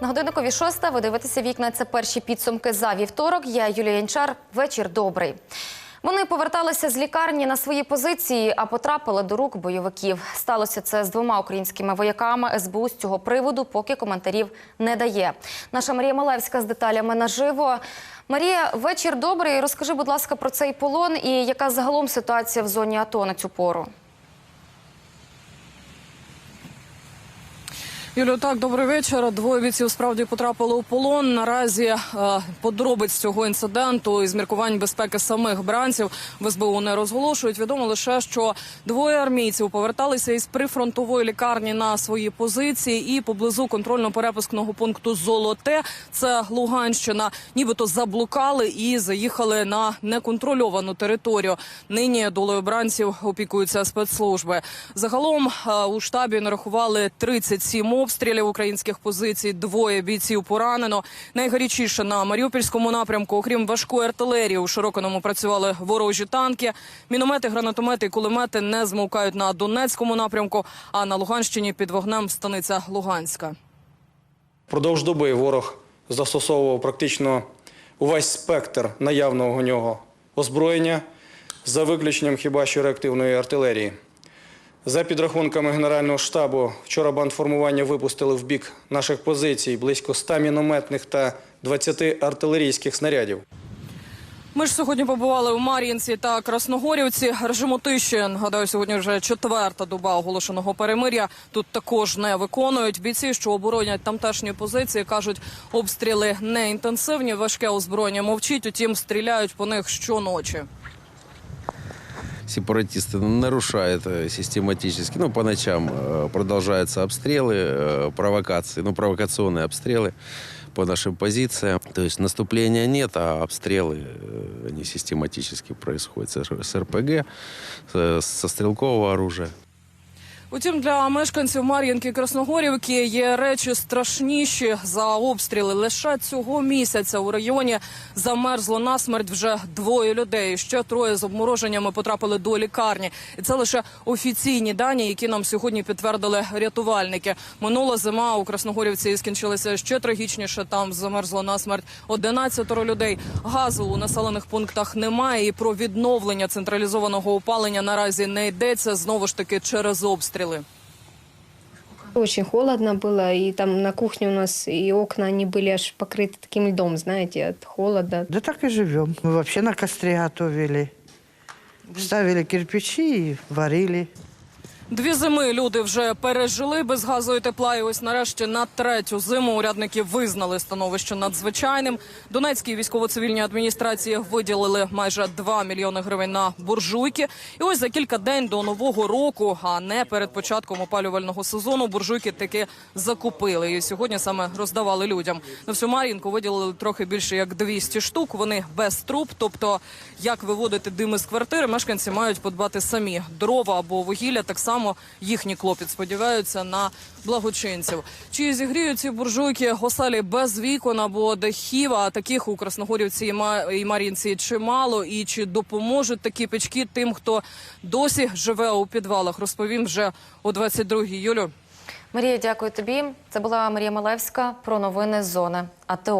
На годинникові шоста ви дивитеся вікна. Це перші підсумки за вівторок. Я Юлія Янчар. Вечір добрий. Вони поверталися з лікарні на свої позиції, а потрапили до рук бойовиків. Сталося це з двома українськими вояками. СБУ з цього приводу поки коментарів не дає. Наша Марія Малевська з деталями наживо. Марія, вечір добрий. Розкажи, будь ласка, про цей полон і яка загалом ситуація в зоні АТО на цю пору. Юлю, так, добрий вечір. Двоє бійців справді потрапили у полон. Наразі е, подробиць цього інциденту із міркувань безпеки самих бранців в СБУ не розголошують. Відомо лише, що двоє армійців поверталися із прифронтової лікарні на свої позиції і поблизу контрольно-перепускного пункту Золоте. Це Луганщина, нібито заблукали і заїхали на неконтрольовану територію. Нині долею бранців опікуються спецслужби. Загалом е, у штабі нарахували 37 обстрілів українських позицій. Двоє бійців поранено. Найгарячіше на Маріупольському напрямку, окрім важкої артилерії, у Широкиному працювали ворожі танки. Міномети, гранатомети і кулемети не змовкають на Донецькому напрямку. А на Луганщині під вогнем станиця Луганська. Продовж доби ворог застосовував практично увесь спектр наявного у нього озброєння, за виключенням хіба що реактивної артилерії. За підрахунками Генерального штабу, вчора бандформування випустили в бік наших позицій близько 100 мінометних та 20 артилерійських снарядів. Ми ж сьогодні побували у Мар'їнці та Красногорівці. Режиму тиші, нагадаю, сьогодні вже четверта доба оголошеного перемиря. Тут також не виконують. Бійці, що оборонять тамтешні позиції, кажуть, обстріли не інтенсивні, важке озброєння мовчить, утім стріляють по них щоночі сепаратисты нарушают э, систематически, ну, по ночам э, продолжаются обстрелы, э, провокации, ну, провокационные обстрелы по нашим позициям. То есть наступления нет, а обстрелы, э, они систематически происходят с с РПГ, с- со стрелкового оружия. Утім, для мешканців Мар'їнки Красногорівки є речі страшніші за обстріли. Лише цього місяця у районі замерзло насмерть вже двоє людей. Ще троє з обмороженнями потрапили до лікарні. І це лише офіційні дані, які нам сьогодні підтвердили рятувальники. Минула зима у Красногорівці скінчилася ще трагічніше. Там замерзло насмерть 11 людей. Газу у населених пунктах немає. І про відновлення централізованого опалення наразі не йдеться знову ж таки через обстріли. Очень холодно было, и там на кухне у нас и окна, они были аж покрыты таким льдом, знаете, от холода. Да так и живем. Мы вообще на костре готовили. Ставили кирпичи и варили. Дві зими люди вже пережили без газу і тепла. І ось нарешті на третю зиму урядники визнали становище надзвичайним. Донецькій військово-цивільній адміністрації виділили майже 2 мільйони гривень на буржуйки. І ось за кілька день до нового року, а не перед початком опалювального сезону, буржуйки таки закупили. І сьогодні саме роздавали людям. На всю Мар'їнку виділили трохи більше як 200 штук. Вони без труб. Тобто, як виводити дими з квартири, мешканці мають подбати самі. Дрова або вугілля так само їхній клопіт. Сподіваються на благочинців. Чи зігріють ці буржуйки оселі без вікон або дахів? А таких у Красногорівці і Ма- і Мар'їнці чимало. І чи допоможуть такі печки тим, хто досі живе у підвалах? Розповім вже о 22-й. Юлю. Марія, дякую тобі. Це була Марія Малевська про новини з зони АТО.